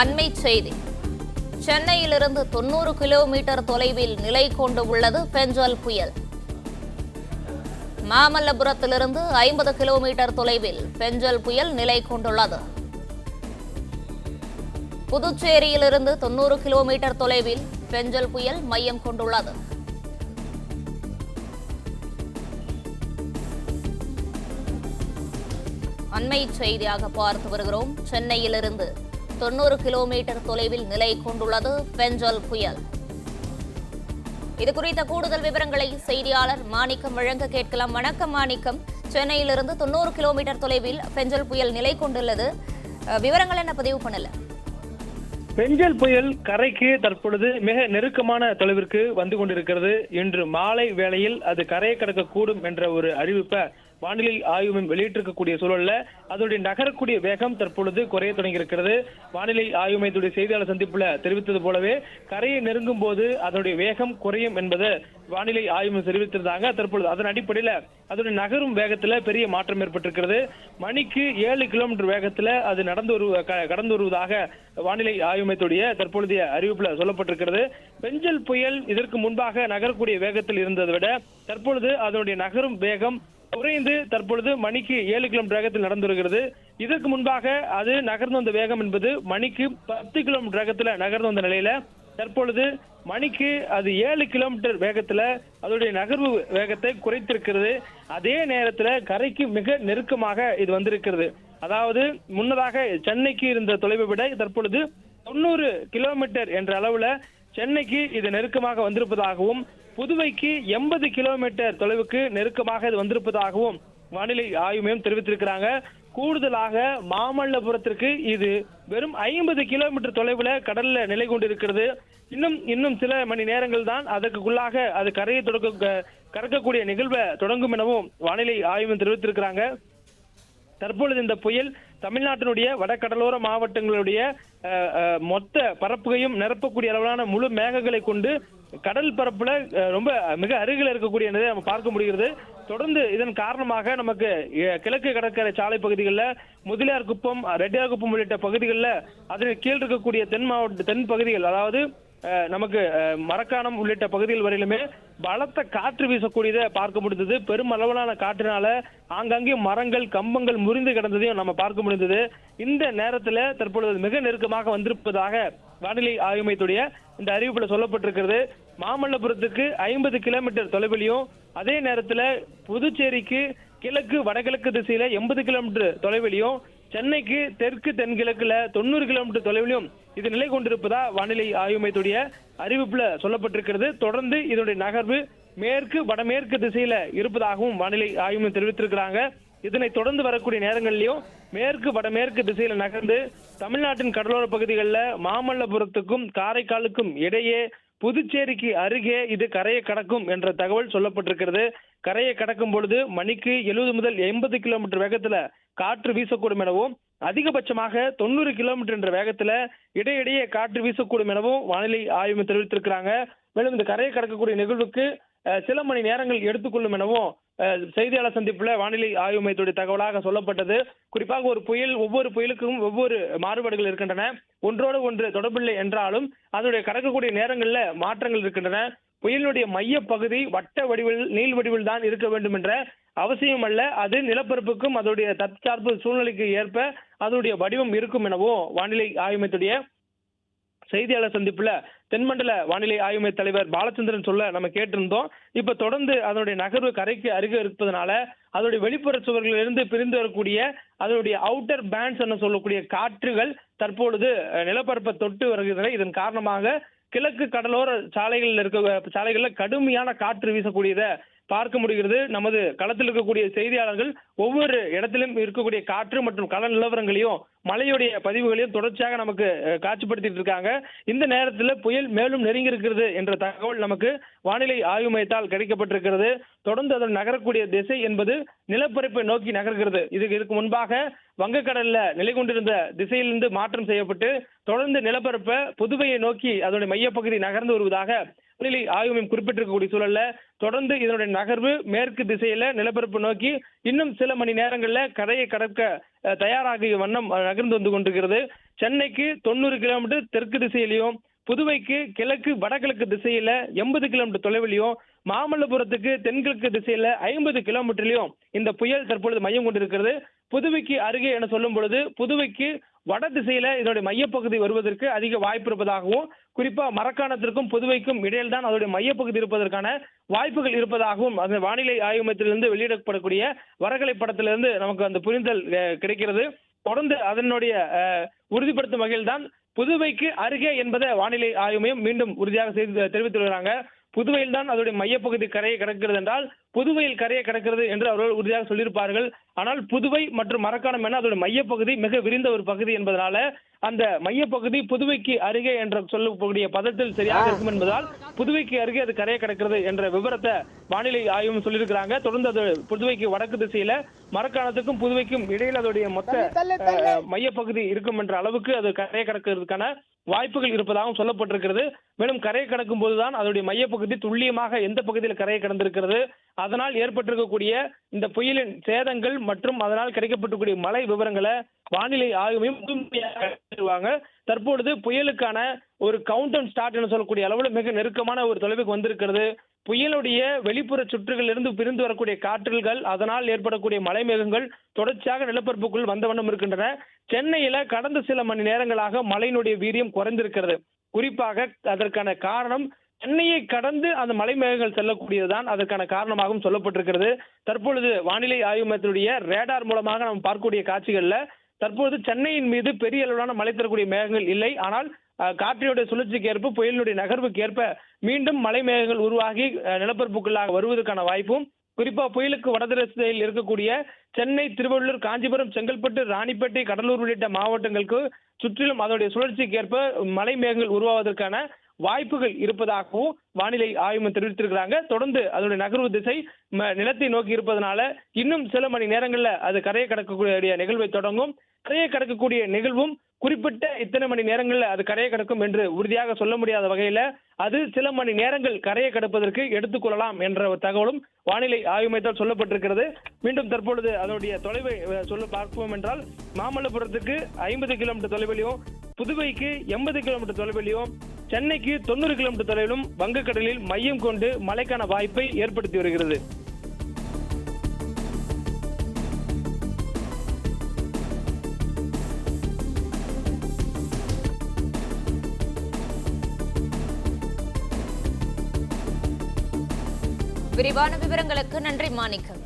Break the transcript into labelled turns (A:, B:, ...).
A: அண்மை செய்தி. சென்னையிலிருந்து தொண்ணூறு கிலோமீட்டர் தொலைவில் நிலை கொண்டு உள்ளது பெஞ்சல் புயல். மாமல்லபுரத்திலிருந்து ஐம்பது கிலோமீட்டர் தொலைவில் பெஞ்சல் புயல் நிலை கொண்டுள்ளது. புதுச்சேரியிலிருந்து தொண்ணூறு கிலோமீட்டர் தொலைவில் பெஞ்சல் புயல் மையம் கொண்டுள்ளது. அண்மை செய்தியாக பார்த்து வருகிறோம். சென்னையிலிருந்து தொண்ணூறு கிலோமீட்டர் தொலைவில் நிலை கொண்டுள்ளது பெஞ்சல் புயல். இது குறித்த கூடுதல் விவரங்களை செய்தியாளர் மாணிக்கம் வழங்க கேட்கலாம். வணக்கம் மாணிக்கம். சென்னையிலிருந்து தொண்ணூறு கிலோமீட்டர் தொலைவில் பெஞ்சல் புயல் நிலை கொண்டுள்ளது. அஹ், விவரங்கள் என்ன பதிவு பண்ணல?
B: பெஞ்சல் புயல் கரைக்கு தற்பொழுது மிக நெருக்கமான தொலைவிற்கு வந்து கொண்டிருக்கிறது. இன்று மாலை வேளையில் அது கரையை கடக்கக்கூடும் என்ற ஒரு அறிவிப்பை வானிலை ஆய்வு மையம் வெளியிட்டிருக்கக்கூடிய சூழல்ல அதனுடைய நகரக்கூடிய வேகம் தற்பொழுது குறைய தொடங்கியிருக்கிறது. வானிலை ஆய்வு மையத்துடைய செய்தியாளர் சந்திப்புல தெரிவித்தது போலவே கரையை நெருங்கும் போது அதனுடைய வேகம் குறையும் என்பது வானிலை ஆய்வு மையம் தெரிவித்திருந்தாங்க. தற்பொழுது அதன் அடிப்படையில அதனுடைய நகரும் வேகத்துல பெரிய மாற்றம் ஏற்பட்டிருக்கிறது. மணிக்கு ஏழு கிலோமீட்டர் வேகத்துல அது நடந்து வருவ க- கடந்து வருவதாக வானிலை ஆய்வு மையத்துடைய தற்பொழுதைய அறிவிப்புல சொல்லப்பட்டிருக்கிறது. பெஞ்சல் புயல் இதற்கு முன்பாக நகரக்கூடிய வேகத்தில் இருந்ததை விட தற்பொழுது அதனுடைய நகரும் வேகம் குறைந்து தற்பொழுது மணிக்கு ஏழு கிலோமீட்டர் வேகத்தில் நடந்து வருகிறது இதற்கு முன்பாக அது நகர்ந்து வந்த வேகம் என்பது மணிக்கு பத்து கிலோமீட்டர் வேகத்தில் நகர்ந்து வந்த நிலையில தற்பொழுது மணிக்கு அது ஏழு கிலோமீட்டர் வேகத்துல அதோடைய நகர்வு வேகத்தை குறைத்திருக்கிறது. அதே நேரத்துல கரைக்கு மிக நெருக்கமாக இது வந்திருக்கிறது. அதாவது முன்னதாக சென்னைக்கு இருந்த தொலைவை விட தற்பொழுது தொண்ணூறு கிலோமீட்டர் என்ற அளவுல சென்னைக்கு இது நெருக்கமாக வந்திருப்பதாகவும் புதுவைக்கு எண்பது கிலோமீட்டர் தொலைவுக்கு நெருக்கமாக இது வந்திருப்பதாகவும் வானிலை ஆய்வு மையம் தெரிவித்திருக்கிறாங்க. கூடுதலாக மாமல்லபுரத்திற்கு இது வெறும் ஐம்பது கிலோமீட்டர் தொலைவுல கடல்ல நிலை கொண்டிருக்கிறது. இன்னும் இன்னும் சில மணி நேரங்கள் தான் அதற்குள்ளாக அது கரையை தொடக்க கறக்கக்கூடிய நிகழ்வை தொடங்கும் எனவும் வானிலை ஆய்வு தெரிவித்திருக்கிறாங்க. தற்பொழுது இந்த புயல் தமிழ்நாட்டினுடைய வடகடலோர மாவட்டங்களுடைய மொத்த பரப்புகையும் நிரப்பக்கூடிய அளவிலான முழு மேகங்களை கொண்டு கடல் பரப்புல ரொம்ப மிக அருகில் இருக்கக்கூடிய நம்ம பார்க்க முடிகிறது. தொடர்ந்து இதன் காரணமாக நமக்கு கிழக்கு கடற்கரை சாலை பகுதிகளில் முதலியார் குப்பம் ரெட்டியார் குப்பம் உள்ளிட்ட பகுதிகளில் அதற்கு கீழ் இருக்கக்கூடிய தென் மாவட்ட தென் பகுதிகள் அதாவது நமக்கு மரக்காணம் உள்ளிட்ட பகுதிகள் வரையிலுமே பலத்த காற்று வீசக்கூடியதை பார்க்க முடிந்தது. பெருமளவிலான காற்றினால ஆங்காங்கே மரங்கள் கம்பங்கள் முறிந்து கிடந்ததையும் நம்ம பார்க்க முடிந்தது. இந்த நேரத்துல தற்பொழுது மிக நெருக்கமாக வந்திருப்பதாக வானிலை ஆய்வு மையத்துடைய இந்த அறிவிப்புல சொல்லப்பட்டிருக்கிறது. மாமல்லபுரத்துக்கு ஐம்பது கிலோமீட்டர் தொலைவிலையும் அதே நேரத்துல புதுச்சேரிக்கு கிழக்கு வடகிழக்கு திசையில எண்பது கிலோமீட்டர் தொலைவிலையும் சென்னைக்கு தெற்கு தென்கிழக்குல தொண்ணூறு கிலோமீட்டர் தொலைவிலும் இது நிலை கொண்டிருப்பதா வானிலை ஆய்வு மையத்துடைய அறிவிப்புல சொல்லப்பட்டிருக்கிறது. தொடர்ந்து இதனுடைய நகர்வு மேற்கு வடமேற்கு திசையில இருப்பதாகவும் வானிலை ஆய்வு மையம் தெரிவித்திருக்கிறாங்க. இதனை தொடர்ந்து வரக்கூடிய நேரங்களிலும் மேற்கு வடமேற்கு திசையில நகர்ந்து தமிழ்நாட்டின் கடலோர பகுதிகளில் மாமல்லபுரத்துக்கும் காரைக்காலுக்கும் இடையே புதுச்சேரிக்கு அருகே இது கரையை கடக்கும் என்ற தகவல் சொல்லப்பட்டிருக்கிறது. கரையை கடக்கும் பொழுது மணிக்கு எழுபது முதல் எண்பது கிலோமீட்டர் வேகத்துல காற்று வீசக்கூடும் எனவும் அதிகபட்சமாக தொண்ணூறு கிலோமீட்டர் என்ற வேகத்துல இடையிடையே காற்று வீசக்கூடும் எனவும் வானிலை ஆய்வு தெரிவித்திருக்கிறாங்க. மேலும் இந்த கரையை கடக்கக்கூடிய நிகழ்வுக்கு சில மணி நேரங்கள் எடுத்துக்கொள்ளும் எனவும் செய்தியாளர் சந்திப்புல வானிலை ஆய்வு மையத்துடைய தகவலாக சொல்லப்பட்டது. குறிப்பாக ஒரு புயல் ஒவ்வொரு புயலுக்கும் ஒவ்வொரு மாறுபாடுகள் இருக்கின்றன. ஒன்றோடு ஒன்று தொடர்பில்லை என்றாலும் அதனுடைய கடக்கக்கூடிய நேரங்கள்ல மாற்றங்கள் இருக்கின்றன. புயலினுடைய மைய பகுதி வட்ட வடிவில் நீள் வடிவில் தான் இருக்க வேண்டும் என்ற அவசியம் அல்ல. அது நிலப்பரப்புக்கும் அதனுடைய தற்சார்பு சூழ்நிலைக்கு ஏற்ப அதனுடைய வடிவம் இருக்கும் எனவும் வானிலை ஆய்வு மையத்துடைய செய்தியாளர் சந்திப்புல தென்மண்டல வானிலை ஆய்வு மைய தலைவர் பாலச்சந்திரன் சொல்ல நம்ம கேட்டிருந்தோம். இப்ப தொடர்ந்து அதனுடைய நகர்வு கரைக்கு அருகே இருப்பதனால அதனுடைய வெளிப்புற சுவர்களிலிருந்து பிரிந்து வரக்கூடிய அதனுடைய அவுட்டர் பேண்ட்ஸ் என சொல்லக்கூடிய காற்றுகள் தற்பொழுது நிலப்பரப்பை தொட்டு வருகின்றன இதன் காரணமாக கிழக்கு கடலோர சாலைகளில் இருக்க சாலைகளில் கடுமையான காற்று வீசக்கூடியதை பார்க்க முடிகிறது. நமது களத்தில் இருக்கக்கூடிய செய்தியாளர்கள் ஒவ்வொரு இடத்திலும் இருக்கக்கூடிய காற்று மற்றும் கள நிலவரங்களையும் மழையுடைய பதிவுகளையும் தொடர்ச்சியாக நமக்கு காட்சிப்படுத்திட்டு இருக்காங்க. இந்த நேரத்தில் புயல் மேலும் நெருங்கி இருக்கிறது என்ற தகவல் நமக்கு வானிலை ஆய்வு மையத்தால் கிடைக்கப்பட்டிருக்கிறது. தொடர்ந்து அதன் நகரக்கூடிய திசை என்பது நிலப்பரப்பை நோக்கி நகர்கிறது. இதுக்கு இதுக்கு முன்பாக வங்கக்கடல்ல நிலை கொண்டிருந்த திசையிலிருந்து மாற்றம் செய்யப்பட்டு தொடர்ந்து நிலப்பரப்பை புதுவையை நோக்கி அதனுடைய மையப்பகுதி நகர்ந்து வருவதாக வானிலை ஆய்வு மையம் குறிப்பிட்டிருக்கக்கூடிய சூழல்ல தொடர்ந்து இதனுடைய நகர்வு மேற்கு திசையில நிலப்பரப்பு நோக்கி இன்னும் சில மணி நேரங்கள்ல கரையை கடக்க தயாராகிய வண்ணம் நகர்ந்து வந்து கொண்டிருக்கிறது. சென்னைக்கு தொண்ணூறு கிலோமீட்டர் தெற்கு திசையிலையும் புதுவைக்கு கிழக்கு வடகிழக்கு திசையில எண்பது கிலோமீட்டர் தொலைவிலையும் மாமல்லபுரத்துக்கு தென்கிழக்கு திசையில ஐம்பது கிலோமீட்டர்லயும் இந்த புயல் தற்பொழுது மையம் கொண்டிருக்கிறது. புதுவைக்கு அருகே என சொல்லும் பொழுது புதுவைக்கு வட திசையில இதனுடைய மையப்பகுதி வருவதற்கு அதிக வாய்ப்பு இருப்பதாகவும் குறிப்பா மரக்காணத்திற்கும் புதுவைக்கும் இடையில் தான் அதனுடைய மையப்பகுதி இருப்பதற்கான வாய்ப்புகள் இருப்பதாகவும் அந்த வானிலை ஆய்வு மையத்திலிருந்து வெளியிடப்படக்கூடிய வரகலை படத்திலிருந்து நமக்கு அந்த புரிதல் கிடைக்கிறது. தொடர்ந்து அதனுடைய உறுதிப்படுத்தும் வகையில் தான் புதுவைக்கு அருகே என்பதை வானிலை ஆய்வு மையம் மீண்டும் உறுதியாக செய்து தெரிவித்து வருகிறாங்க. புதுவையில் தான் அதனுடைய மையப்பகுதி கரையை கடக்கிறது என்றால் புதுவையில் கரையை கடக்கிறது என்று அவர்கள் உறுதியாக சொல்லியிருப்பார்கள். ஆனால் புதுவை மற்றும் மரக்காணம் என அதோட மையப்பகுதி மிக விரிந்த ஒரு பகுதி என்பதனால அந்த மையப்பகுதி புதுவைக்கு அருகே என்ற சொல்லக்கூடிய பதத்தில் சரியாக இருக்கும் என்பதால் புதுவைக்கு அருகே அது கரையை கடக்கிறது என்ற விவரத்தை வானிலை ஆய்வும் சொல்லியிருக்கிறாங்க. தொடர்ந்து அது புதுவைக்கு வடக்கு திசையில மரக்காணத்துக்கும் புதுவைக்கும் இடையில் அதோடைய மொத்த மையப்பகுதி இருக்கும் என்ற அளவுக்கு அது கரையை கடக்கிறதுக்கான வாய்ப்புகள் இருப்பதாகவும் சொல்லப்பட்டிருக்கிறது. மேலும் கரையை கடக்கும் போதுதான் அதனுடைய மையப்பகுதி துல்லியமாக எந்த பகுதியில் கரையை கடந்திருக்கிறது. அதனால் ஏற்பட்டிருக்கக்கூடிய இந்த புயலின் சேதங்கள் மற்றும் அதனால் கிடைக்கப்பட்டக்கூடிய மழை விவரங்களை வானிலை ஆய்வையும் முழுமையாக தற்பொழுது புயலுக்கான ஒரு கவுண்டன் ஸ்டார்ட் என்று சொல்லக்கூடிய அளவில் மிக நெருக்கமான ஒரு தொலைவுக்கு வந்திருக்கிறது. புயலுடைய வெளிப்புற சுற்றுகளில் இருந்து பிரிந்து வரக்கூடிய காற்றுகள் அதனால் ஏற்படக்கூடிய மழை மேகங்கள் தொடர்ச்சியாக நிலப்பரப்புக்குள் வந்த வண்ணம் இருக்கின்றன. சென்னையில கடந்த சில மணி நேரங்களாக மழையினுடைய வீரியம் குறைந்திருக்கிறது. குறிப்பாக அதற்கான காரணம் சென்னையை கடந்து அந்த மலை மேகங்கள் செல்லக்கூடியதுதான் அதற்கான காரணமாகவும் சொல்லப்பட்டிருக்கிறது. தற்பொழுது வானிலை ஆய்வு மையத்தினுடைய ரேடார் மூலமாக நாம் பார்க்கக்கூடிய காட்சிகள்ல தற்போது சென்னையின் மீது பெரிய அளவிலான மழை தரக்கூடிய மேகங்கள் இல்லை. ஆனால் காற்றினுடைய சுழற்சிக்கு ஏற்ப புயலினுடைய நகர்வுக்கு ஏற்ப மீண்டும் மலை மேகங்கள் உருவாகி நிலப்பரப்புக்குள்ளாக வருவதற்கான வாய்ப்பும் குறிப்பா புயலுக்கு வடதிசையில் இருக்கக்கூடிய சென்னை திருவள்ளூர் காஞ்சிபுரம் செங்கல்பட்டு ராணிப்பேட்டை கடலூர் உள்ளிட்ட மாவட்டங்களுக்கு சுற்றிலும் அதனுடைய சுழற்சிக்கு ஏற்ப மலை மேகங்கள் உருவாவதற்கான வாய்ப்புகள் இருப்பதாகவும் வானிலை ஆய்வு தெரிவித்திருக்கிறாங்க. தொடர்ந்து அதனுடைய நகர்வு திசை நிலத்தை நோக்கி இருப்பதனால இன்னும் சில மணி நேரங்களில் அது கரையை கடக்கக்கூடிய நிகழ்வை தொடங்கும். கரையை கடக்கக்கூடிய நிகழ்வும் குறிப்பிட்ட இத்தனை மணி நேரங்கள்ல அது கரையை கடக்கும் என்று உறுதியாக சொல்ல முடியாத வகையில அது சில மணி நேரங்கள் கரையை கடப்பதற்கு எடுத்துக்கொள்ளலாம் என்ற தகவலும் வானிலை ஆய்வு மையத்தால் சொல்லப்பட்டிருக்கிறது. மீண்டும் தற்பொழுது அதனுடைய தொலைவை சொல்ல பார்ப்போம் என்றால் மாமல்லபுரத்துக்கு ஐம்பது கிலோமீட்டர் தொலைவிலையும் புதுவைக்கு எண்பது கிலோமீட்டர் தொலைவிலையும் சென்னைக்கு தொண்ணூறு கிலோமீட்டர் தொலைவிலும் வங்கக்கடலில் மையம் கொண்டு மழைக்கான வாய்ப்பை ஏற்படுத்தி வருகிறது.
A: விரிவான விவரங்களுக்கு நன்றி மாணிக்கம்.